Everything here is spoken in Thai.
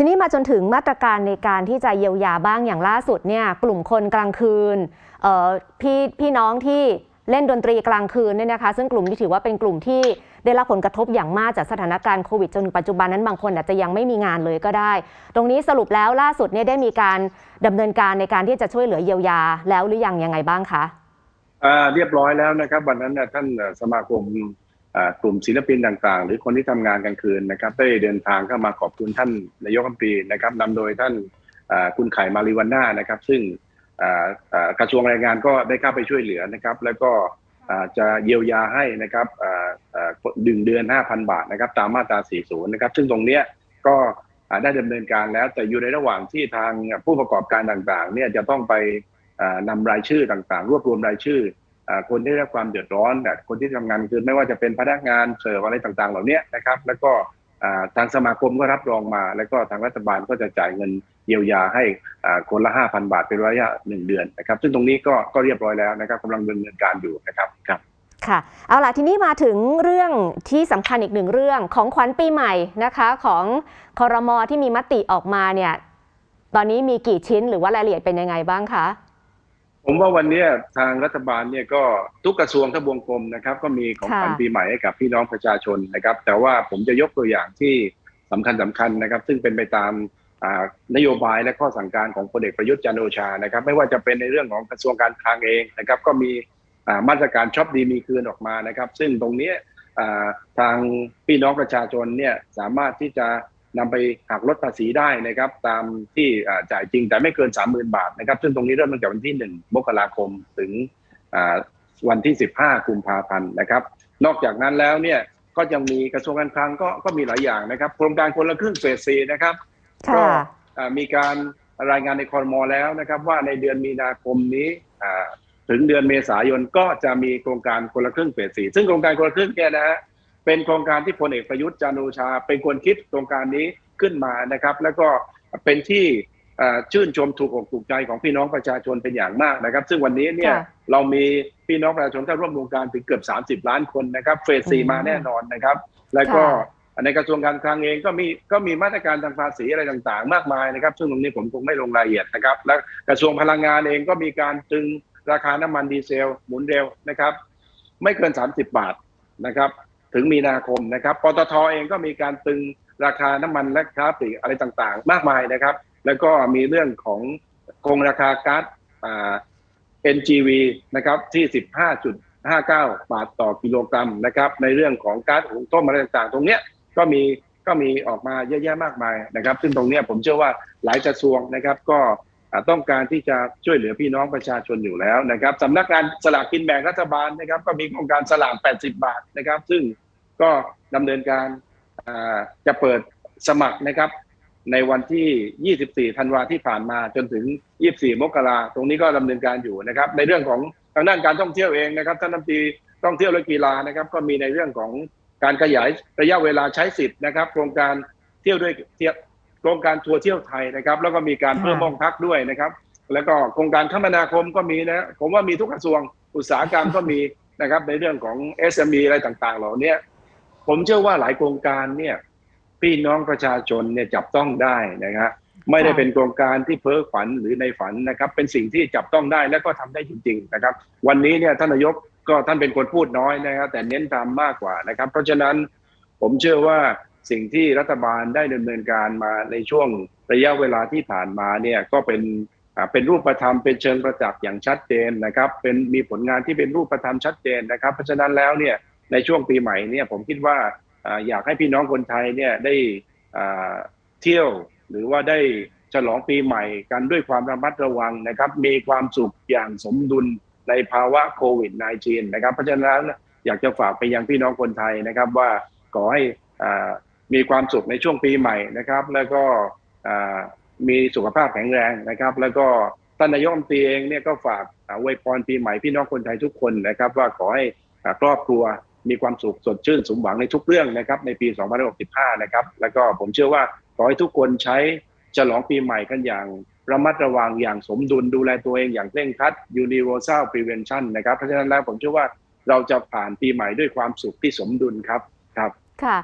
ทีนี้มาจนถึงมาตรการในการที่จะเยียวยาบ้างอย่างล่าสุดเนี่ยกลุ่มคนกลางคืนพี่พี่น้องที่เล่นดนตรีกลางคืนเนี่ยนะคะ ซึ่งกลุ่มนี้ถือว่าเป็นกลุ่มที่ได้รับผลกระทบอย่างมากจากสถานการณ์โควิดจนถึงปัจจุบันนั้นบางคนอาจจะยังไม่มีงานเลยก็ได้ ตรงนี้สรุปแล้วล่าสุดเนี่ยได้มีการดำเนินการในการที่จะช่วยเหลือเยียวยาแล้วหรือยังยังไงบ้างคะเรียบร้อยแล้วนะครับ วันนั้นท่านสมาคม กลุ่มศิลปินต่างๆ หรือคนที่ทำงานกลางคืนนะครับ ได้เดินทางเข้ามาขอบคุณท่านนายกรัฐมนตรีนะครับนำโดยท่านคุณไข่มาริวันน่านะครับ ซึ่งกระทรวงแรงงานก็ได้เข้าไปช่วยเหลือนะครับ แล้วก็จะเยียวยาให้นะครับดึงเดือน 5,000 บาทนะครับ ตามมาตรา 40 นะครับ ซึ่งตรงเนี้ยก็ได้ดำเนินการแล้ว แต่อยู่ในระหว่างที่ทางผู้ประกอบการต่างๆ เนี่ยจะต้องไปอ่านำรายชื่อต่างๆ รวบรวมรายชื่อ คนที่ได้รับความเดือดร้อนแต่คนที่ทำงานคือไม่ว่าจะเป็นพนักงานเสิร์ฟอะไรต่างๆ เหล่านี้นะครับ แล้วก็ทางสมาคมก็รับรองมา แล้วก็ทางรัฐบาลก็จะจ่ายเงินเยียวยาให้คนละ 5,000 บาทเป็นระยะหนึ่งเดือนนะครับ ซึ่งตรงนี้ก็ก็เรียบร้อยแล้วนะครับกำลังดำเนินการอยู่นะครับครับค่ะเอาล่ะทีนี้มาถึงเรื่องที่สำคัญอีกหนึ่งเรื่องของขวัญปีใหม่นะคะของคอรมอที่มีมติออกมาเนี่ยตอนนี้มีกี่ชิ้นหรือว่ารายละเอียดเป็นยังไงบ้างคะ ผมว่าวันเนี้ยทางรัฐบาลเนี่ยก็ทุกกระทรวงทบวงกรมนะครับ ก็มีของขวัญค่ะปีใหม่ให้กับพี่น้องประชาชนนะครับ แต่ว่าผมจะยกตัวอย่างที่สำคัญสำคัญนะครับ ซึ่งเป็นไปตามอ่านโยบายและข้อสั่งการของพลเอกประยุทธ์จันทร์โอชานะครับ ไม่ว่าจะเป็นในเรื่องของกระทรวงการคลังเองนะครับ ก็มีอ่ามาตรการช็อปดีมีคืนออกมานะครับ ซึ่งตรงเนี้ยอ่าทางพี่น้องประชาชนเนี่ยสามารถที่จะ นำไปหักลดภาษีได้นะครับ ตามที่อ่าจ่ายจริงแต่ไม่เกิน 30,000 บาทนะครับ ซึ่งตรงนี้เริ่มตั้งแต่วันที่ 1 มกราคมถึงอ่าวันที่ 15 กุมภาพันธ์นะครับ นอกจากนั้นแล้วเนี่ยก็ยังมีกระทรวงการคลังก็ก็มีหลายอย่างนะครับ โครงการคนละครึ่งเฟสซีนะครับก็ค่ะอ่ามีการรายงานในคอรมอแล้วนะครับ ว่าในเดือนมีนาคมนี้อ่าถึงเดือนเมษายนก็จะมีโครงการคนละครึ่งเฟสสี่ซึ่งโครงการคนละครึ่งเนี่ยนะฮะ เป็นโครงการที่พลเอกประยุทธ์จันทร์โอชา เป็นคนคิดโครงการนี้ขึ้นมานะครับ แล้วก็เป็นที่อ่าชื่นชมถูกอกถูกใจของพี่น้องประชาชนเป็นอย่างมากนะครับ ซึ่งวันนี้เนี่ยค่ะเรามีพี่น้องประชาชนเข้าร่วมโครงการถึงเกือบ 30 ล้านคนนะครับเฟสสี่อืมมาแน่นอนนะครับ แล้วก็ค่ะในกระทรวงการคลังเองก็มีก็มีมาตรการทางภาษีอะไรต่างๆ มากมายนะครับ ซึ่งตรงนี้ผมคงไม่ลงรายละเอียดนะครับ และกระทรวงพลังงานเองก็มีการตึงราคาน้ำมันดีเซล หมุนเร็วนะครับ ไม่เกิน 30 บาทนะครับ ถึงมีนาคมนะครับ ปตทเองก็มีการตึงราคาน้ำมันและค้าปลีกอะไรต่างๆ มากมายนะครับ แล้วก็มีเรื่องของคงราคาก๊าซอ่า NGV นะครับที่ 15.59 บาทต่อกิโลกรัมนะครับ ในเรื่องของก๊าซหุงต้มอะไรต่างๆ ตรงเนี้ยก็มีก็มีออกมาเยอะแยะมากมายนะครับ ซึ่งตรงเนี้ยผมเชื่อว่าหลายกระทรวงนะครับก็ ต้องการที่จะช่วยเหลือพี่น้องประชาชนอยู่แล้วนะครับสำนักงานสลากกินแบ่งรัฐบาลนะครับ ก็มีโครงการสลาก 80 บาทนะครับ ซึ่งก็ดำเนินการจะเปิดสมัครนะครับ ในวันที่ 24 ธันวาที่ผ่านมาจนถึง 24 มกราตรงนี้ก็ดำเนินการอยู่นะครับ ในเรื่องของทางด้านการท่องเที่ยวเองนะครับท่านรัฐมนตรีท่องเที่ยวและกีฬานะครับ ก็มีในเรื่องของการขยายระยะเวลาใช้สิทธิ์นะครับ โครงการเที่ยวด้วยเที่ยว โครงการทัวร์เที่ยวไทยนะครับ แล้วก็มีการเพิ่มค่ะห้องพักด้วยนะครับ แล้วก็โครงการคมนาคมก็มีนะผมว่ามีทุกกระทรวงอุตสาหกรรมก็มีนะครับ ในเรื่องของ SME อะไรต่าง ๆ เหล่านี้ผมเชื่อว่าหลายโครงการเนี่ยพี่น้องประชาชนเนี่ยจับต้องได้นะครับไม่ได้ค่ะเป็นโครงการที่เพ้อฝันหรือในฝันนะครับ เป็นสิ่งที่จับต้องได้และก็ทำได้จริง ๆ นะครับ วันนี้เนี่ยท่านนายกก็ท่านเป็นคนพูดน้อยนะครับ แต่เน้นทำมากกว่านะครับ เพราะฉะนั้นผมเชื่อว่า สิ่งที่รัฐบาลได้ดำเนินการมาในช่วงระยะเวลาที่ผ่านมาเนี่ยก็เป็นเป็นรูปธรรมเป็นเชิงประจักษ์อย่างชัดเจนนะครับเป็นมีผลงานที่เป็นรูปธรรมชัดเจนนะครับ เพราะฉะนั้นแล้วเนี่ยในช่วงปีใหม่เนี่ยผมคิดว่าอยากให้พี่น้องคนไทยเนี่ยได้เที่ยวหรือว่าได้ฉลองปีใหม่กันด้วยความระมัดระวังนะครับ มีความสุขอย่างสมดุลในภาวะโควิด -19 นะครับ เพราะฉะนั้นอยากจะฝากไปยังพี่น้องคนไทยนะครับว่าขอให้อ่า มีความสุขในช่วงปีใหม่นะครับ แล้วก็มีสุขภาพแข็งแรงนะครับ แล้วก็ท่านนายกรัฐมนตรีเองเนี่ยก็ฝากอ่าอวยพรปีใหม่พี่น้องคนไทยทุกคนนะครับ ว่าขอให้ครอบครัวมีความสุขสดชื่นสมหวังในทุกเรื่องนะครับในปี2065 นะครับ แล้วก็ผมเชื่อว่าขอให้ทุกคนใช้ฉลองปีใหม่กันอย่างระมัดระวังอย่างสมดุลดูแลตัวเองอย่างเคร่งครัด universal prevention นะครับ เพราะฉะนั้นแล้วผมเชื่อว่าเราจะผ่านปีใหม่ด้วยความสุขที่สมดุลครับครับ ค่ะ